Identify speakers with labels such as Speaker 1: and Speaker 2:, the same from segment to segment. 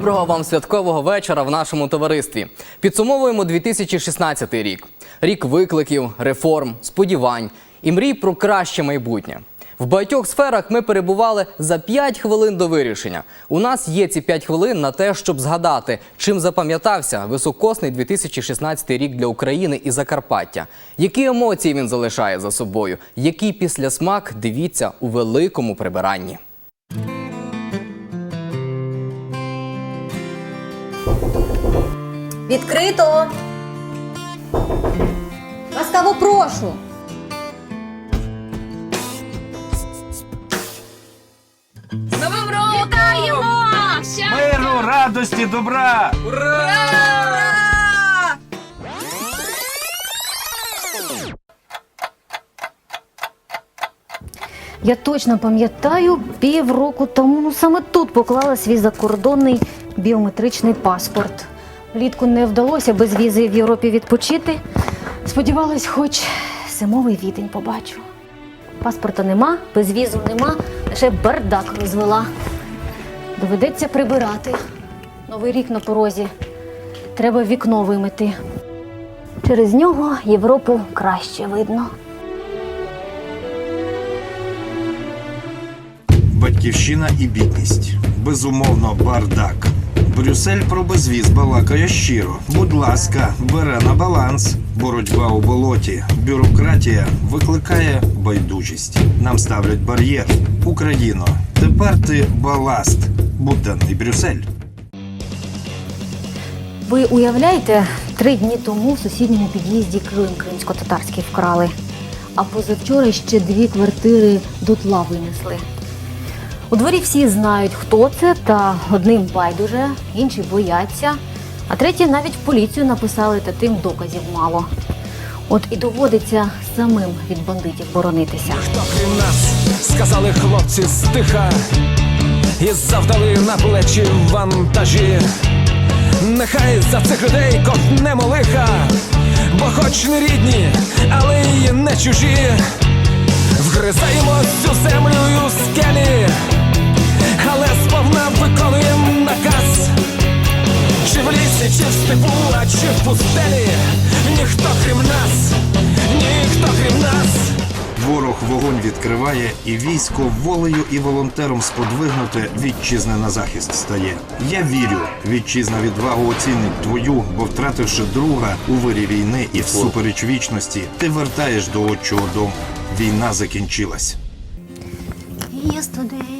Speaker 1: Доброго вам святкового вечора в нашому товаристві. Підсумовуємо 2016 рік. Рік викликів, реформ, сподівань і мрій про краще майбутнє. В багатьох сферах ми перебували за 5 хвилин до вирішення. У нас є ці 5 хвилин на те, щоб згадати, чим запам'ятався високосний 2016 рік для України і Закарпаття. Які емоції він залишає за собою, який післясмак дивіться у великому прибиранні.
Speaker 2: Відкрито. Ласкаво прошу.
Speaker 3: З Новим роком! Вітаємо! Щастя!
Speaker 4: Миру, радості, добра!
Speaker 5: Я точно пам'ятаю, півроку тому ну, саме тут поклала свій закордонний біометричний паспорт. Влітку не вдалося без візи в Європі відпочити. Сподівалась, хоч зимовий відень побачу. Паспорта нема, без візу нема, лише бардак розвела. Доведеться прибирати. Новий рік на порозі. Треба вікно вимити. Через нього Європу краще видно.
Speaker 4: Батьківщина і бідність. Безумовно, бардак. Брюссель про безвіз балакає щиро. Будь ласка, бере на баланс. Боротьба у болоті. Бюрократія викликає байдужість. Нам ставлять бар'єр. Україно, тепер ти баласт. Буденний Брюссель.
Speaker 5: Ви уявляєте, три дні тому в сусідньому під'їзді Килим кримсько-татарський вкрали, а позавчора ще дві квартири дотла винесли. У дворі всі знають, хто це, та одним байдуже, інші бояться, а треті навіть в поліцію написали, та тим доказів мало. От і доводиться самим від бандитів боронитися.
Speaker 6: Хто крім нас, сказали хлопці стиха, і завдали на плечі вантажі. Нехай за цих людей ковтнемо лиха, бо хоч не рідні, але й не чужі. Вгризаємо цю землю скелі, але сповна виконуємо наказ. Чи в лісі, чи в степу, а чи в пустелі, ніхто крім нас, ніхто крім нас.
Speaker 4: Ворог вогонь відкриває, і військо волею і волонтером сподвигнуте вітчизни на захист стає. Я вірю, вітчизна відвагу оцінить твою, бо втративши друга у вирі війни і всупереч вічності, ти вертаєш до отчого дому. Війна закінчилась.
Speaker 5: Yesterday,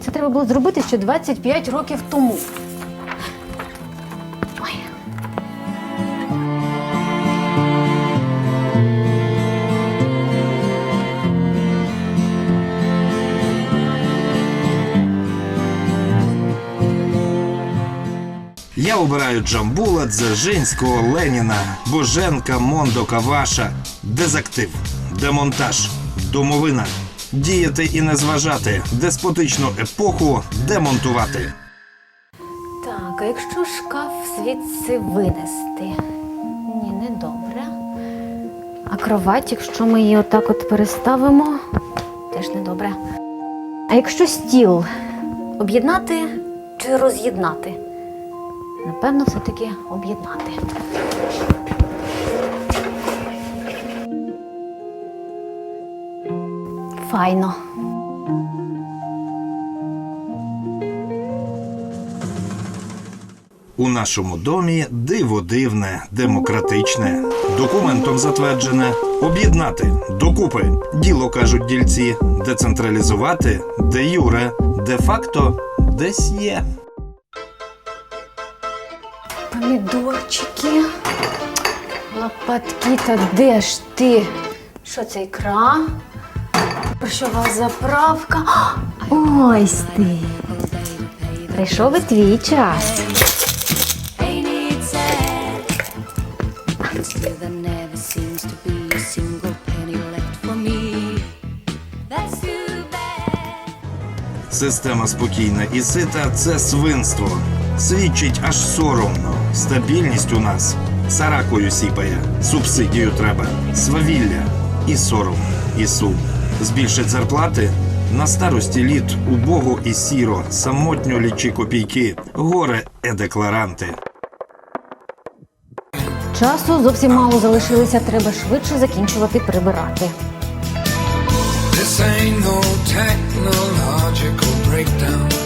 Speaker 5: Це треба було зробити ще 25 років тому.
Speaker 4: Я обираю Джамбула, Дзержинського, Леніна, Боженка, Мондо, Каваша, дезактив, демонтаж, домовина, діяти і не зважати, деспотичну епоху демонтувати.
Speaker 5: Так, а якщо шкаф звідси винести? Ні, не добре. А кровать, якщо ми її отак от переставимо, теж не добре. А якщо стіл об'єднати чи роз'єднати? Напевно, все-таки об'єднати. Файно.
Speaker 4: У нашому домі диво дивне, демократичне, документом затверджене, об'єднати докупи. Діло кажуть дільці, децентралізувати, де юре, де факто десь є.
Speaker 5: Помідорчики. Лопатки, та де ж ти? Що це ікра? Борщова заправка. Ось ти. Прийшов і твій час.
Speaker 4: Система спокійна і сита це свинство. Свідчить аж соромно. Стабільність у нас саракою сіпає, субсидію треба, свавілля і сором, і сум. Збільшить зарплати. На старості літ убого і сіро, самотньо лічі копійки, горе е-декларанти.
Speaker 5: Часу зовсім мало залишилося, треба швидше закінчувати прибирати.
Speaker 7: This ain't no technological breakdown.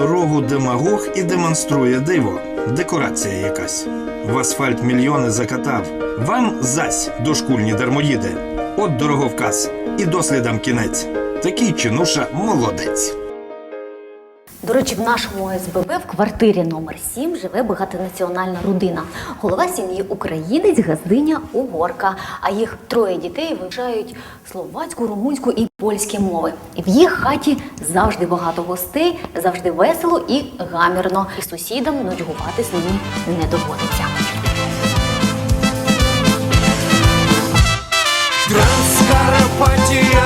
Speaker 4: Дорогу демагог і демонструє диво. Декорація якась. В асфальт мільйони закатав. Вам зась дошкульні дармоїди. От дороговказ. І дослідам кінець. Такий чинуша молодець.
Speaker 5: До речі, в нашому ОСББ в квартирі номер 7 живе багатонаціональна родина. Голова сім'ї українець, газдиня, угорка. А їх троє дітей вивчають словацьку, румунську і польські мови. В їх хаті завжди багато гостей, завжди весело і гамірно. І сусідам нудьгувати з ними не доводиться.
Speaker 6: Разом.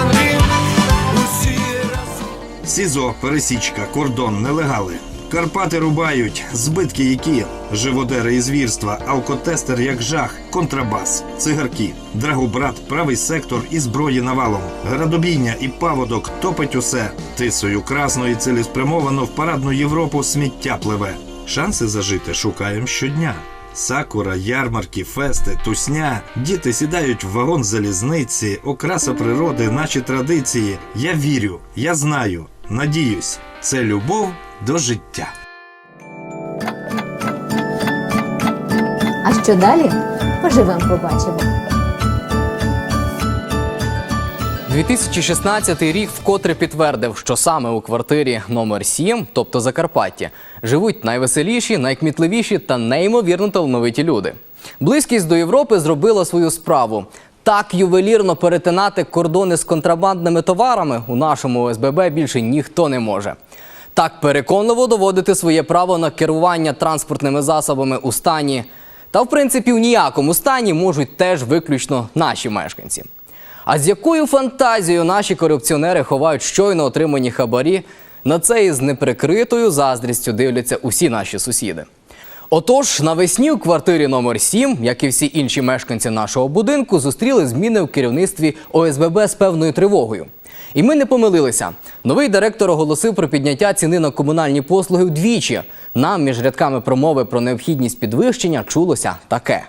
Speaker 4: СІЗО, пересічка, кордон, нелегали. Карпати рубають, збитки які живодери і звірства, алкотестер як жах, контрабас, цигарки, драгобрат, правий сектор і зброї навалом, градобійня і паводок топить усе. Тисою красно і цілеспрямовано в парадну Європу сміття пливе. Шанси зажити шукаємо щодня. Сакура, ярмарки, фести, тусня. Діти сідають в вагон залізниці, окраса природи, наші традиції. Я вірю, я знаю, надіюсь, це любов до життя.
Speaker 2: А що далі? Поживемо, побачимо.
Speaker 1: 2016 рік вкотре підтвердив, що саме у квартирі номер 7, тобто Закарпаття, живуть найвеселіші, найкмітливіші та неймовірно талановиті люди. Близькість до Європи зробила свою справу. Так ювелірно перетинати кордони з контрабандними товарами у нашому ОСББ більше ніхто не може. Так переконливо доводити своє право на керування транспортними засобами у стані, та в принципі в ніякому стані можуть теж виключно наші мешканці. А з якою фантазією наші корупціонери ховають щойно отримані хабарі, на це із неприкритою заздрістю дивляться усі наші сусіди. Отож, навесні у квартирі номер 7, як і всі інші мешканці нашого будинку, зустріли зміни у керівництві ОСББ з певною тривогою. І ми не помилилися. Новий директор оголосив про підняття ціни на комунальні послуги вдвічі. Нам між рядками промови про необхідність підвищення чулося таке.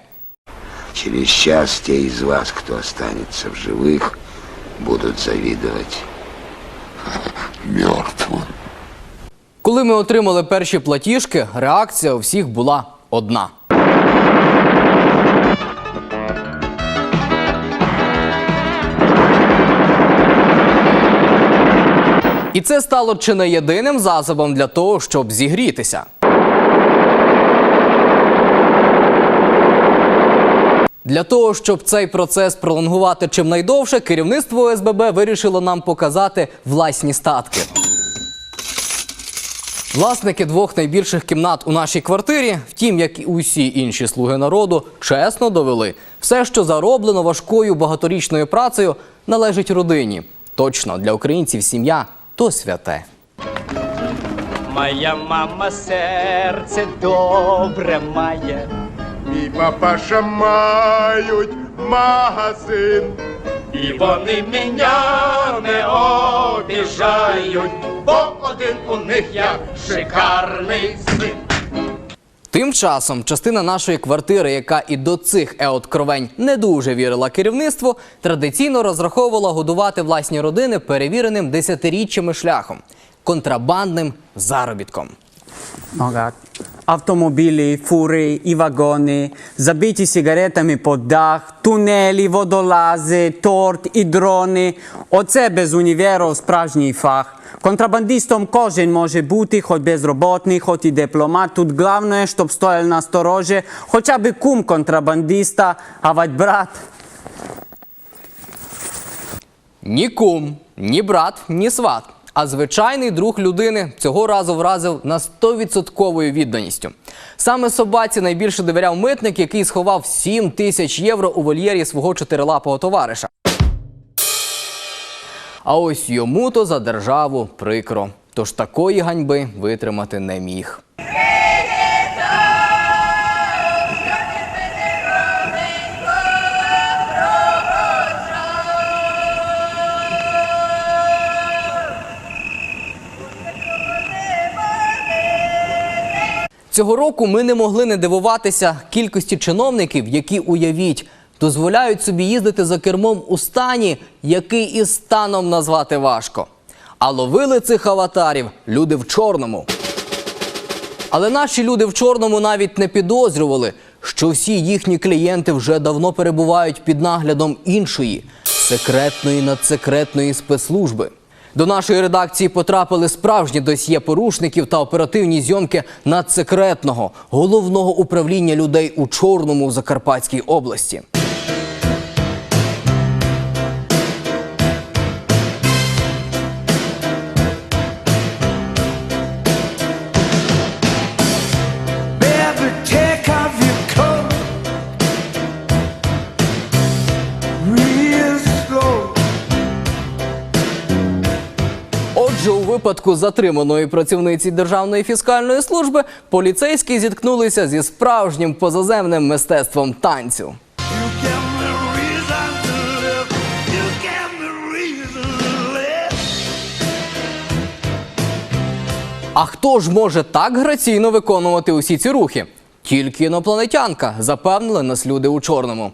Speaker 8: Через час те из вас, кто останется в живых, будут завидовать мертвым.
Speaker 1: Коли ми отримали перші платіжки, реакція у всіх була одна. І це стало чи не єдиним засобом для того, щоб зігрітися. Для того, щоб цей процес пролонгувати чим найдовше, керівництво ОСББ вирішило нам показати власні статки. Власники двох найбільших кімнат у нашій квартирі, втім, як і усі інші слуги народу, чесно довели, все, що зароблено важкою багаторічною працею, належить родині. Точно для українців сім'я то святе.
Speaker 9: Моя мама серце добре має.
Speaker 10: Мій папаша мають магазин.
Speaker 9: І вони мене не обіжають, бо один у них я шикарний син.
Speaker 1: Тим часом частина нашої квартири, яка і до цих еоткровень не дуже вірила керівництву, традиційно розраховувала годувати власні родини перевіреним десятиріччями шляхом контрабандним заробітком.
Speaker 11: Ага. Автомобілі, фури і вагони, забиті сигаретами по дах, тунелі, водолази, торт і дрони. Оце без універу справжній фах. Контрабандистом кожен може бути, хоч безроботний, хоч і дипломат. Тут головне, щоб стояли на сторожі, хоча б кум контрабандиста, а вать брат.
Speaker 1: Ні кум, ні брат, ні сват. А звичайний друг людини цього разу вразив на 100% відданістю. Саме собаці найбільше довіряв митник, який сховав 7 тисяч євро у вольєрі свого чотирилапого товариша. А ось йому то за державу прикро. Тож такої ганьби витримати не міг. Цього року ми не могли не дивуватися кількості чиновників, які уявіть, дозволяють собі їздити за кермом у стані, який і станом назвати важко. А ловили цих аватарів люди в чорному. Але наші люди в чорному навіть не підозрювали, що всі їхні клієнти вже давно перебувають під наглядом іншої секретної надсекретної спецслужби. До нашої редакції потрапили справжні досьє порушників та оперативні зйомки надсекретного головного управління людей у чорному в Закарпатській області. Випадку затриманої працівниці Державної фіскальної служби поліцейські зіткнулися зі справжнім позаземним мистецтвом танцю. А хто ж може так граційно виконувати усі ці рухи? Тільки інопланетянка, запевнили нас люди у чорному.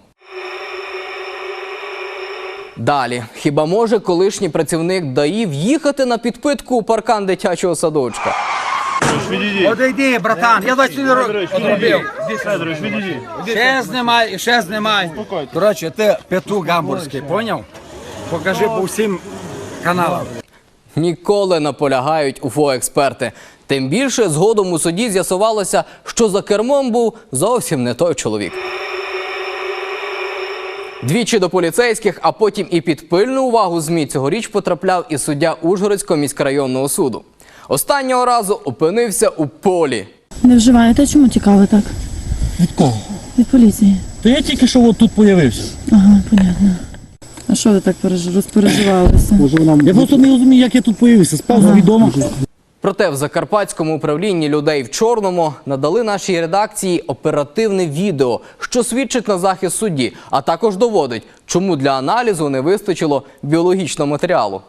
Speaker 1: Далі, хіба може колишній працівник ДАІ в'їхати на підпитку у паркан дитячого садочка?
Speaker 12: Одійди, братан, я 24 роки одробив. Ще знімай, і ще знімай. Коротше, ти петух гамбурзький, поняв? Покажи по всім каналам.
Speaker 1: Ніколи наполягають УФО-експерти. Тим більше згодом у суді з'ясувалося, що за кермом був зовсім не той чоловік. Двічі до поліцейських, а потім і під пильну увагу ЗМІ цьогоріч потрапляв і суддя Ужгородського міськрайонного суду. Останнього разу опинився у полі.
Speaker 13: Не вживаєте? Чому цікаво так?
Speaker 14: Від кого?
Speaker 13: Від поліції.
Speaker 14: Та я тільки що от тут появився.
Speaker 13: Ага, понятно. А що ви так переж- розпереживалися?
Speaker 14: Я просто не розумію, як я тут появився. Спав ага. відомо.
Speaker 1: Проте в Закарпатському управлінні людей в чорному надали нашій редакції оперативне відео, що свідчить на захист судді, а також доводить, чому для аналізу не вистачило біологічного матеріалу.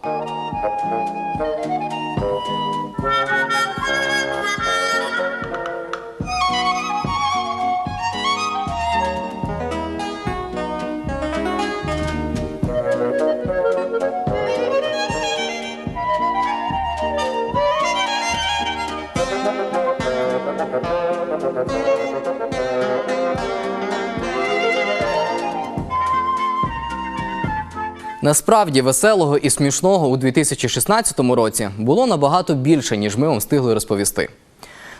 Speaker 1: Насправді веселого і смішного у 2016 році було набагато більше, ніж ми вам встигли розповісти.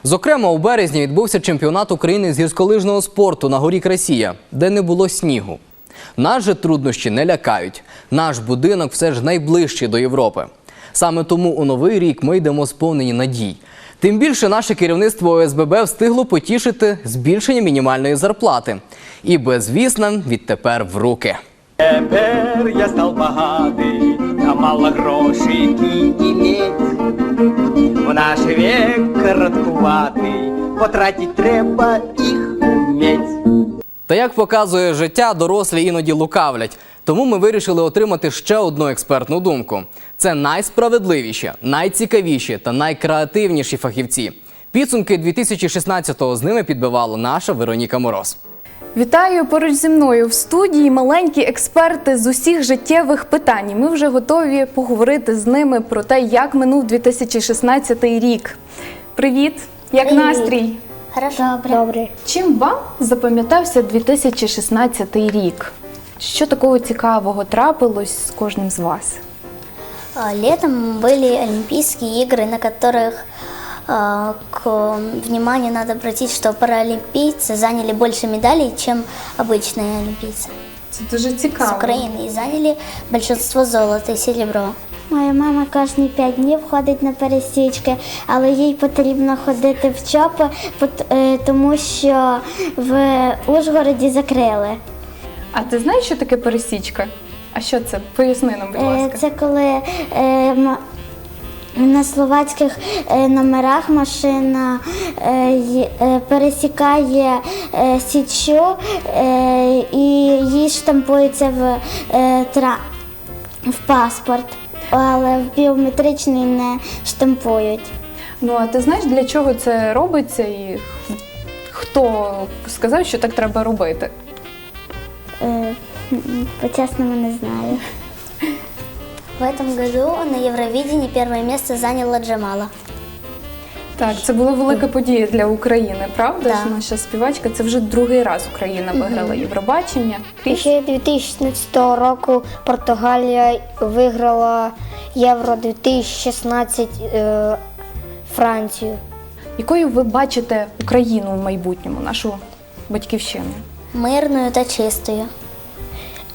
Speaker 1: Зокрема, у березні відбувся чемпіонат України з гірськолижного спорту на горі Красія, де не було снігу. Нас же труднощі не лякають. Наш будинок все ж найближчий до Європи. Саме тому у новий рік ми йдемо сповнені надій. Тим більше наше керівництво ОСББ встигло потішити збільшення мінімальної зарплати. І безвіз нам відтепер в руки.
Speaker 9: Тепер я стал богатый, а мало грошей иметь. В наш век короткуватий, потратить треба їх уметь.
Speaker 1: Та як показує життя, дорослі іноді лукавлять. Тому ми вирішили отримати ще одну експертну думку. Це найсправедливіші, найцікавіші та найкреативніші фахівці. Підсумки 2016-го з ними підбивала наша Вероніка Мороз.
Speaker 15: Вітаю поруч зі мною в студії маленькі експерти з усіх життєвих питань. Ми вже готові поговорити з ними про те, як минув 2016 рік. Привіт! Як
Speaker 16: Привіт.
Speaker 15: настрій?
Speaker 16: Хорошо, добре.
Speaker 15: Чим вам запам'ятався 2016 рік? Що такого цікавого трапилось з кожним з вас?
Speaker 16: А, Летом были Олимпийские игры, на которых а, к вниманию надо обратить, что паралимпийцы заняли больше медалей, чем обычные олимпийцы.
Speaker 15: Це дуже цікаво.
Speaker 16: С Украины и заняли большинство золота и серебро.
Speaker 17: Моя мама кожні п'ять днів ходить на пересічки, але їй потрібно ходити в ЧОПи, пот- е, тому що в Ужгороді закрили.
Speaker 15: А ти знаєш, що таке пересічка? А що це? Поясни нам, будь
Speaker 17: Е,
Speaker 15: ласка.
Speaker 17: Це коли е, м- на словацьких е, номерах машина е, е, пересікає січу і їй штампується в, в паспорт, але в біометричний не штампують.
Speaker 15: Ну а ти знаєш, для чого це робиться і хто сказав, що так треба робити?
Speaker 17: По-чесному не знаю.
Speaker 16: В этом году на Евровидении первое место заняла Джамала.
Speaker 15: Так, це була велика подія для України, правда?
Speaker 16: Да.
Speaker 15: ж? Наша співачка. Це вже другий раз Україна виграла Євробачення. Кріс?
Speaker 17: Ще 2016 року Португалія виграла Євро 2016 е, Францію.
Speaker 15: Якою ви бачите Україну в майбутньому, нашу батьківщину?
Speaker 16: Мирною та чистою.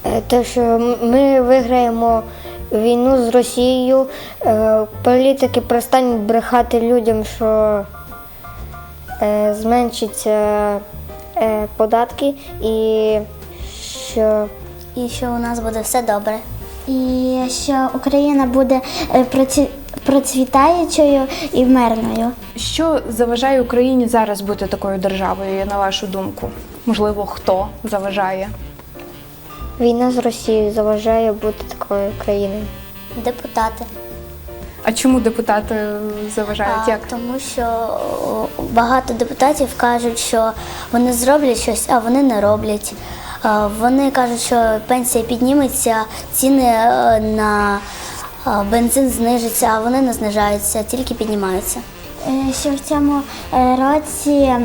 Speaker 17: Е, Те, що ми виграємо війну з Росією, е, політики перестануть брехати людям, що е, зменшаться е, податки і що
Speaker 16: І що у нас буде все добре.
Speaker 17: І що Україна буде процвітаючою і мирною.
Speaker 15: Що заважає Україні зараз бути такою державою, на вашу думку? Можливо, хто заважає?
Speaker 17: Війна з Росією заважає бути такою країною.
Speaker 16: Депутати.
Speaker 15: А чому депутати заважають?
Speaker 16: А,
Speaker 15: Як?
Speaker 16: Тому що багато депутатів кажуть, що вони зроблять щось, а вони не роблять. Вони кажуть, що пенсія підніметься, ціни е, на бензин знижаться, а вони не знижаються, тільки піднімаються.
Speaker 17: Е, Що в цьому е, році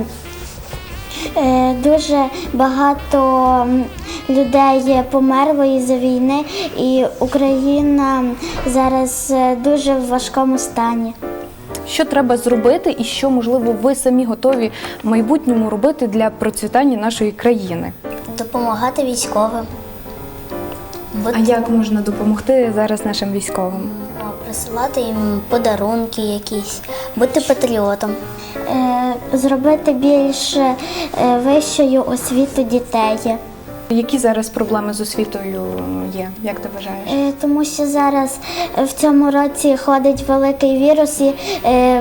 Speaker 17: дуже багато людей померло із-за війни, і Україна зараз е, дуже в важкому стані.
Speaker 15: Що треба зробити, і що можливо ви самі готові в майбутньому робити для процвітання нашої країни?
Speaker 16: Допомагати військовим.
Speaker 15: А як можна допомогти зараз нашим військовим?
Speaker 16: Присилати їм подарунки якісь, бути патріотом.
Speaker 17: Е, Зробити більш е, вищою освіту дітей.
Speaker 15: Які зараз проблеми з освітою є? Як ти вважаєш?
Speaker 17: Е, Тому що зараз в цьому році ходить великий вірус і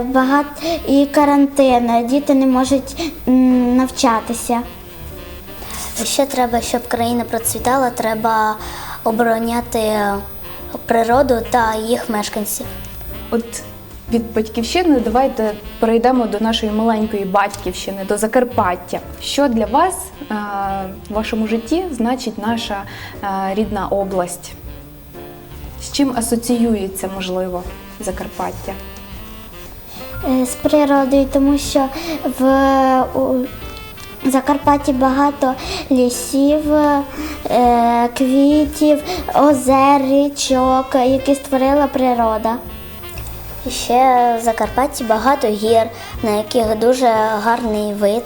Speaker 17: багато і карантин. Діти не можуть навчатися.
Speaker 16: Ще треба, щоб країна процвітала, треба обороняти природу та їх мешканців.
Speaker 15: От від батьківщини давайте перейдемо до нашої маленької батьківщини, до Закарпаття. Що для вас е, в вашому житті значить наша е, рідна область? З чим асоціюється, можливо, Закарпаття?
Speaker 17: Е, З природою, тому що в у Закарпатті багато лісів, е, квітів, озер, річок, які створила природа.
Speaker 16: Ще в Закарпатті багато гір, на яких дуже гарний вид,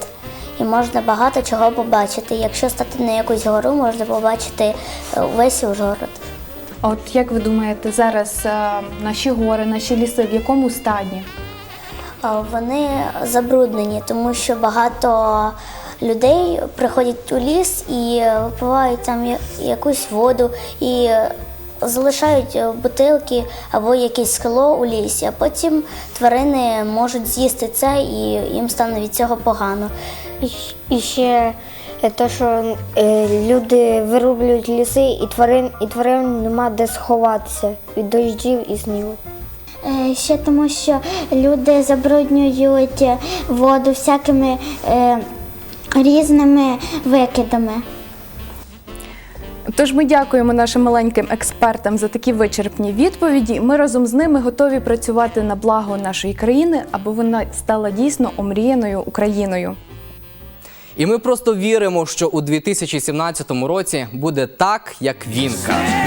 Speaker 16: і можна багато чого побачити. Якщо стати на якусь гору, можна побачити е, весь Ужгород.
Speaker 15: От як ви думаєте, зараз е, наші гори, наші ліси в якому стані?
Speaker 16: Вони забруднені, тому що багато людей приходять у ліс і випивають там якусь воду і залишають е, бутилки або якесь скло у лісі, а потім тварини можуть з'їсти це і їм стане від цього погано.
Speaker 17: І ще те, що е, люди вирублюють ліси, і тварин, і тварин нема де сховатися від дощів і снігу. Е, Ще тому, що люди забруднюють воду всякими е, різними викидами.
Speaker 15: Тож ми дякуємо нашим маленьким експертам за такі вичерпні відповіді. Ми разом з ними готові працювати на благо нашої країни, аби вона стала дійсно омріяною Україною.
Speaker 1: І ми просто віримо, що у 2017 році буде так, як він каже.